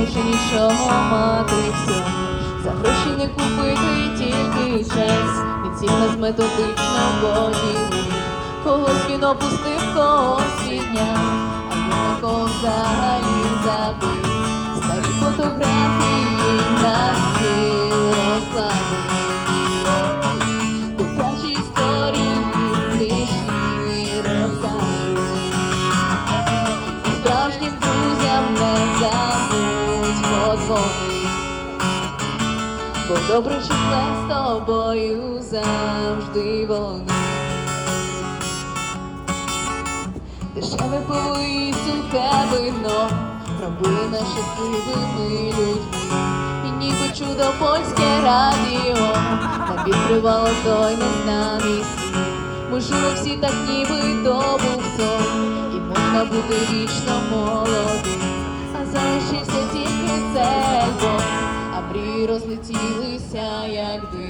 може нічого мати все. За гроші не купити тільки час. Від всіх нас методично поділи. Когось він опустив, когось підняв, а я на кого взагалі забив. Старі фотографії забудь. Бо добре чи зле з тобою завжди вони. Дешеве пиво і сухе вино робили нас щасливими людьми. І ніби чудо польське радіо нам відкривало той незнаний світ. Ми жили всі так, ніби то був сон, і можна бути вічно молодим. А залишився тільки мрії розлетілися, як дим.